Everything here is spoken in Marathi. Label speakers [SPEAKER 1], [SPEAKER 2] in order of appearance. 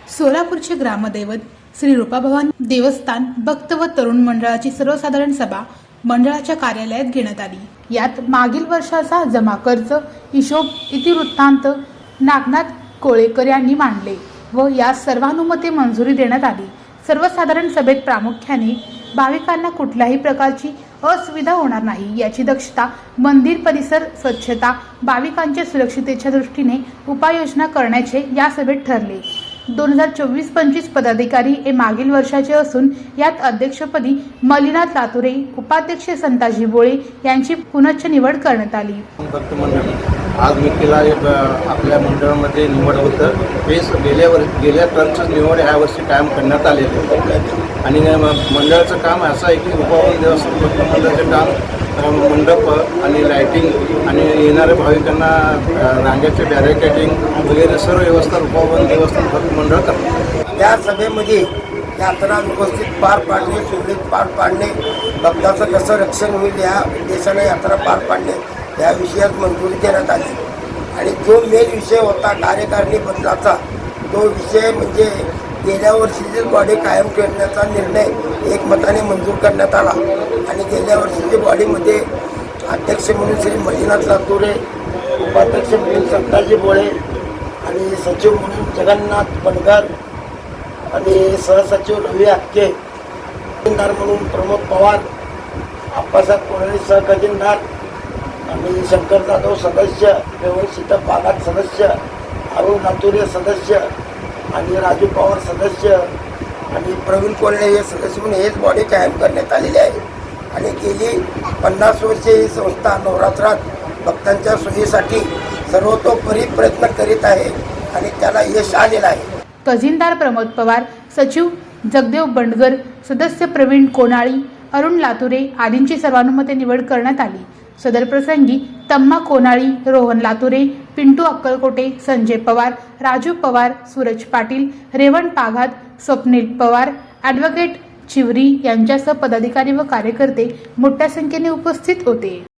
[SPEAKER 1] सोलापूरचे ग्रामदैवत श्री रूपाभवन देवस्थान भक्त व तरुण मंडळाची सर्वसाधारण सभा मंडळाच्या कार्यालयात घेण्यात आली. यात मागील वर्षाचा जमा खर्च हिशोब इतिवृत्तांत नागनाथ कोळेकर यांनी मांडले व यास सर्वानुमते मंजुरी देण्यात आली. सर्वसाधारण सभेत प्रामुख्याने भाविकांना कुठल्याही प्रकारची असुविधा होणार नाही. याची दक्षता मंदिर परिसर स्वच्छता भाविकांच्या सुरक्षितेच्या दृष्टीने उपाययोजना करण्याचे या सभेत ठरले. दोन हजार चोवीस पंचवीस पदाधिकारी हे मागील वर्षाचे असून यात अध्यक्षपदी मलिनाथ लातुरे उपाध्यक्ष संताजी बोळे यांची पुनश्च निवड करण्यात आली.
[SPEAKER 2] आज व्यक्तीला एक आपल्या मंडळामध्ये निवड होतं. हे गेल्या वर गेल्या टर्मचं निवड ह्या वर्षी कायम करण्यात आलेलं आहे. आणि मंडळाचं काम असं आहे की उपवन देवस्थान मंडळाचं काम मंडप आणि लायटिंग आणि येणाऱ्या भाविकांना रांगेचे बॅरिकेटिंग वगैरे सर्व व्यवस्था उपवन देवस्थान भक्त मंडळ करतात
[SPEAKER 3] त्या सभेमध्ये यात्रा व्यवस्थित पार पाडणे सुरळीत पार पाडणे भक्ताचं कसं रक्षण होईल या उद्देशाने यात्रा पार पाडणे. या विषयात मंजुरी देण्यात आली. आणि जो मेन विषय होता कार्यकारिणी बदलाचा तो विषय म्हणजे गेल्या वर्षीची बॉडी कायम ठेवण्याचा निर्णय एकमताने मंजूर करण्यात आला. आणि गेल्या वर्षीची बॉडीमध्ये अध्यक्ष म्हणून श्री मल्लीनाथ लातुरे उपाध्यक्ष म्हणून संताजी बोळे आणि सचिव म्हणून जगन्नाथ बनगर आणि सहसचिव रवी अक्के खजिनदार म्हणून प्रमोद पवार आप्पासाहेब कोळी सहखजिनदार आणि शंकर जाधव सदस्य व्यवस्थित बागात सदस्य अरुण नातुरे सदस्य आणि राजू पवार सदस्य आणि प्रवीण कोल्हे हे सदस्य म्हणून हेच बॉडी कायम करण्यात आलेली आहे. आणि गेली पन्नास वर्षे ही संस्था नवरात्रात भक्तांच्या सोयीसाठी सर्वतोपरी प्रयत्न करीत आहे आणि त्याला यश आलेलं आहे.
[SPEAKER 1] तहसीलदार प्रमोद पवार सचिव जगदेव बंडगर सदस्य प्रवीण कोणाळी अरुण लातुरे आदींची सर्वानुमते निवड करण्यात आली. सदर प्रसंगी तम्मा कोनाळी रोहन लातुरे पिंटू अक्कलकोटे संजय पवार राजू पवार सूरज पाटील रेवण पाघात स्वप्नील पवार ॲडव्होकेट चिवरी यांच्यासह पदाधिकारी व कार्यकर्ते मोठ्या संख्येने उपस्थित होते.